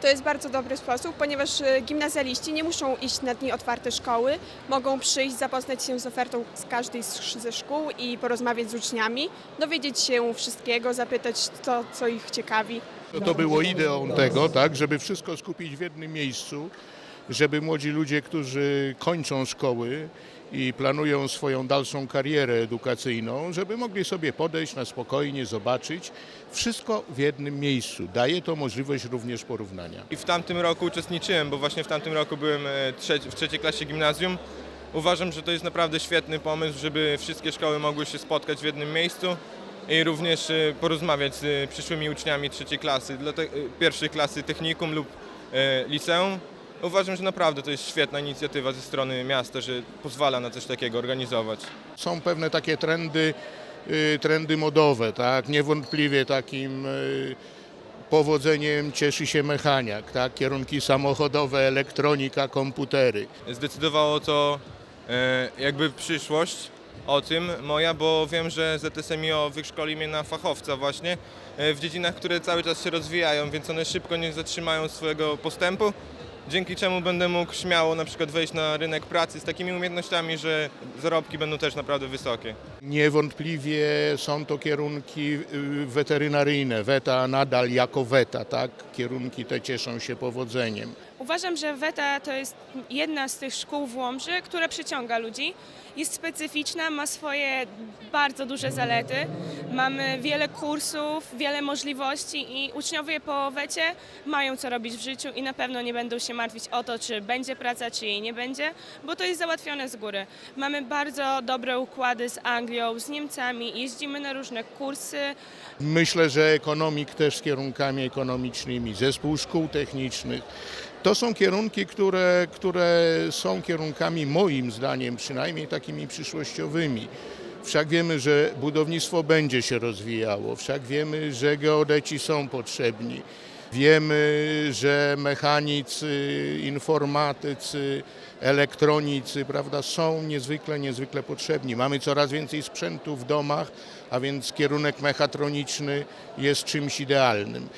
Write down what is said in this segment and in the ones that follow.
To jest bardzo dobry sposób, ponieważ e, gimnazjaliści nie muszą iść na dni otwarte szkoły, mogą przyjść, zapoznać się z ofertą z każdej ze szkół i porozmawiać z uczniami, dowiedzieć się wszystkiego, zapytać to, co ich ciekawi. To, było ideą tego, tak, żeby wszystko skupić w jednym miejscu, żeby młodzi ludzie, którzy kończą szkoły i planują swoją dalszą karierę edukacyjną, żeby mogli sobie podejść na spokojnie, zobaczyć wszystko w jednym miejscu. Daje to możliwość również porównania. I w tamtym roku uczestniczyłem, bo właśnie w tamtym roku byłem e, w trzeciej klasie gimnazjum. Uważam, że to jest naprawdę świetny pomysł, żeby wszystkie szkoły mogły się spotkać w jednym miejscu i również e, porozmawiać z przyszłymi uczniami trzeciej klasy, e, pierwszej klasy technikum lub e, liceum. Uważam, że naprawdę to jest świetna inicjatywa ze strony miasta, że pozwala na coś takiego organizować. Są pewne takie trendy, y, trendy modowe, tak? Niewątpliwie takim y, powodzeniem cieszy się mechaniak, tak? Kierunki samochodowe, elektronika, komputery. zdecydowało to jakby przyszłość o tym moja, bo wiem, że ZSMIO wyszkoli mnie na fachowca właśnie e, w dziedzinach, które cały czas się rozwijają, więc one szybko nie zatrzymają swojego postępu, dzięki czemu będę mógł śmiało na przykład wejść na rynek pracy z takimi umiejętnościami, że zarobki będą też naprawdę wysokie. Niewątpliwie są to kierunki y, weterynaryjne, WETA nadal jako WETA, tak? Kierunki te cieszą się powodzeniem. Uważam, że WETA to jest jedna z tych szkół w Łomży, która przyciąga ludzi. Jest specyficzna, ma swoje bardzo duże zalety. Mamy wiele kursów, wiele możliwości i uczniowie po WETie mają co robić w życiu i na pewno nie będą się martwić o to, czy będzie praca, czy jej nie będzie, bo to jest załatwione z góry. Mamy bardzo dobre układy z Anglią, z Niemcami, jeździmy na różne kursy, Myślę, że ekonomik też z kierunkami ekonomicznymi, zespół szkół technicznych. To są kierunki, które, które są kierunkami moim zdaniem przynajmniej takimi przyszłościowymi. Wszak wiemy, że budownictwo będzie się rozwijało, wszak wiemy, że geodeci są potrzebni. Wiemy, że mechanicy, informatycy, elektronicy prawda, są niezwykle, niezwykle potrzebni. Mamy coraz więcej sprzętu w domach, a więc kierunek mechatroniczny jest czymś idealnym.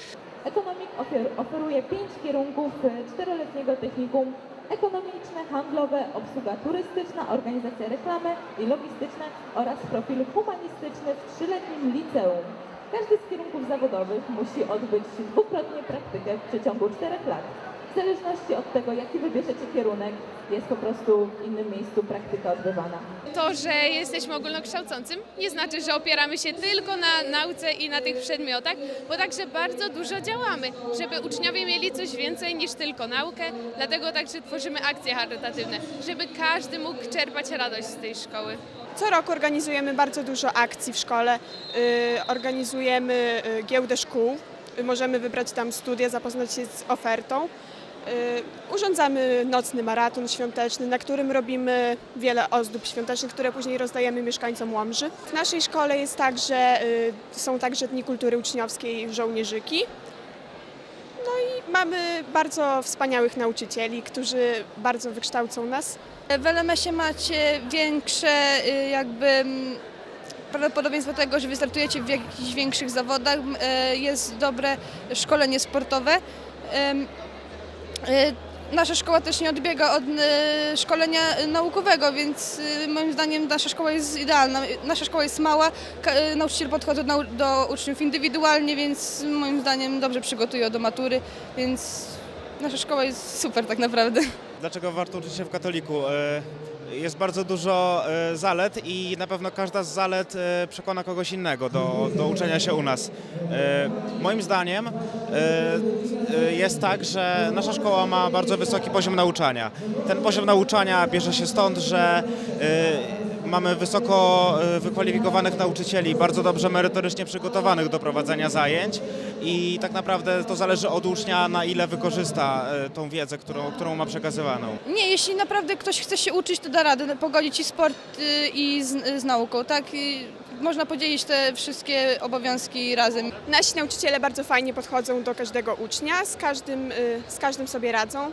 Oferuje pięć kierunków e, czteroletniego technikum ekonomiczne, handlowe, obsługa turystyczna, organizacja reklamy i logistyczne oraz profil humanistyczny w trzyletnim liceum. Każdy z kierunków zawodowych musi odbyć dwukrotnie praktykę w przeciągu czterech lat. W zależności od tego, jaki wybierzecie kierunek, jest po prostu w innym miejscu praktyka odbywana. To, że jesteśmy ogólnokształcącym, nie znaczy, że opieramy się tylko na nauce i na tych przedmiotach, bo także bardzo dużo działamy, żeby uczniowie mieli coś więcej niż tylko naukę, dlatego także tworzymy akcje charytatywne, żeby każdy mógł czerpać radość z tej szkoły. Co roku organizujemy bardzo dużo akcji w szkole, y, organizujemy y, giełdę szkół, y, możemy wybrać tam studia, zapoznać się z ofertą. Y, Urządzamy nocny maraton świąteczny, na którym robimy wiele ozdób świątecznych, które później rozdajemy mieszkańcom Łomży. W naszej szkole jest także, y, są także Dni Kultury Uczniowskiej Żołnierzyki. No i mamy bardzo wspaniałych nauczycieli, którzy bardzo wykształcą nas. W LMS-ie macie większe y, jakby prawdopodobieństwo tego, że wystartujecie w jakichś większych zawodach. Jest dobre szkolenie sportowe. Y, Nasza szkoła też nie odbiega od y, szkolenia naukowego, więc y, moim zdaniem nasza szkoła jest idealna. Nasza szkoła jest mała, nauczyciele podchodzą do, uczniów indywidualnie, więc moim zdaniem dobrze przygotują do matury, więc nasza szkoła jest super tak naprawdę. Dlaczego warto uczyć się w katoliku? E, Jest bardzo dużo e, zalet i na pewno każda z zalet e, przekona kogoś innego do, do uczenia się u nas. Moim zdaniem jest tak, że nasza szkoła ma bardzo wysoki poziom nauczania. Ten poziom nauczania bierze się stąd, że Mamy wysoko e, wykwalifikowanych nauczycieli, bardzo dobrze merytorycznie przygotowanych do prowadzenia zajęć i tak naprawdę to zależy od ucznia, na ile wykorzysta e, tą wiedzę, którą, którą ma przekazywaną. Nie, jeśli naprawdę ktoś chce się uczyć, to da radę pogodzić i sport y, i z, z nauką, tak? I można podzielić te wszystkie obowiązki razem. Nasi nauczyciele bardzo fajnie podchodzą do każdego ucznia, z każdym, y, z każdym sobie radzą.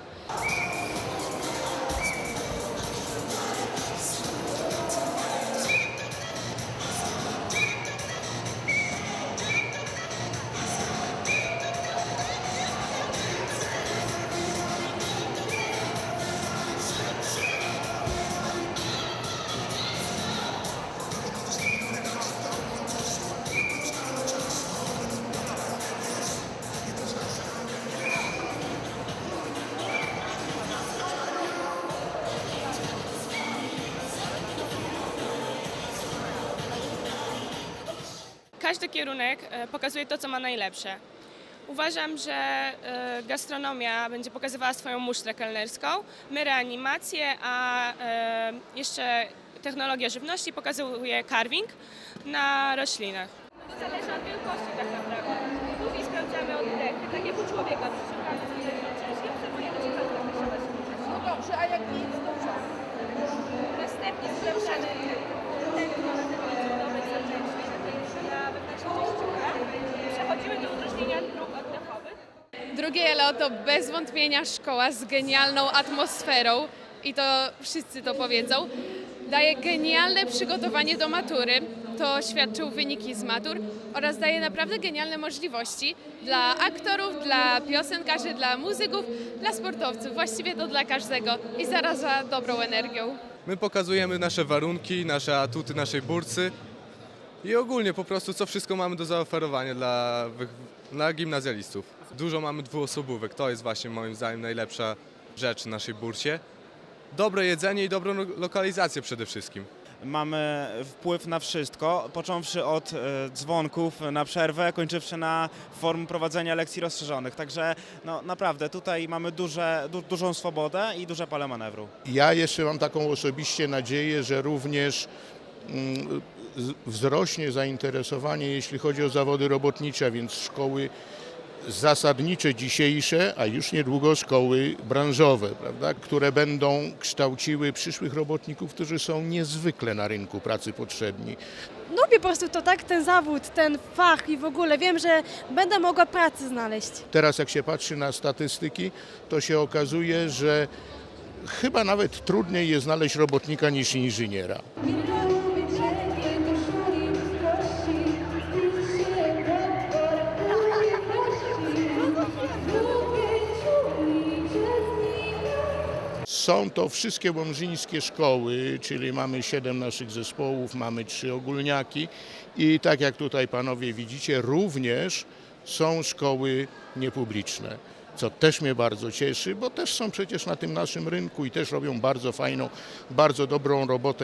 Każdy kierunek e, pokazuje to, co ma najlepsze. Uważam, że e, gastronomia będzie pokazywała swoją musztrę kelnerską, my reanimację, a e, jeszcze technologia żywności pokazuje carving na roślinach. To zależy od wielkości tak naprawdę. Później sprawdzamy oddechy, tak jak u człowieka, przyciągamy z ciężkie, obserwujemy, czy to No dobrze, a jak nie jest dobrze? To bez wątpienia szkoła z genialną atmosferą i to wszyscy to powiedzą. Daje genialne przygotowanie do matury, to świadczą wyniki z matur oraz daje naprawdę genialne możliwości dla aktorów, dla piosenkarzy, dla muzyków, dla sportowców, właściwie to dla każdego i zaraża dobrą energią. My pokazujemy nasze warunki, nasze atuty naszej burcy i ogólnie po prostu co wszystko mamy do zaoferowania dla, dla gimnazjalistów. Dużo mamy dwuosobówek, to jest właśnie moim zdaniem najlepsza rzecz w naszej bursie. Dobre jedzenie i dobrą lo- lokalizację przede wszystkim. Mamy wpływ na wszystko, począwszy od e, dzwonków na przerwę, kończywszy na form prowadzenia lekcji rozszerzonych. Także no, naprawdę tutaj mamy duże, du, dużą swobodę i duże pole manewru. Ja jeszcze mam taką osobiście nadzieję, że również mm, wzrośnie zainteresowanie, jeśli chodzi o zawody robotnicze, więc szkoły zasadnicze dzisiejsze, a już niedługo szkoły branżowe, prawda, które będą kształciły przyszłych robotników, którzy są niezwykle na rynku pracy potrzebni. Lubię po prostu to tak, ten zawód, ten fach i w ogóle wiem, że będę mogła pracy znaleźć. Teraz jak się patrzy na statystyki, to się okazuje, że chyba nawet trudniej jest znaleźć robotnika niż inżyniera. Są to wszystkie łomżyńskie szkoły, czyli mamy siedem naszych zespołów, mamy trzy ogólniaki i tak jak tutaj panowie widzicie, również są szkoły niepubliczne, co też mnie bardzo cieszy, bo też są przecież na tym naszym rynku i też robią bardzo fajną, bardzo dobrą robotę.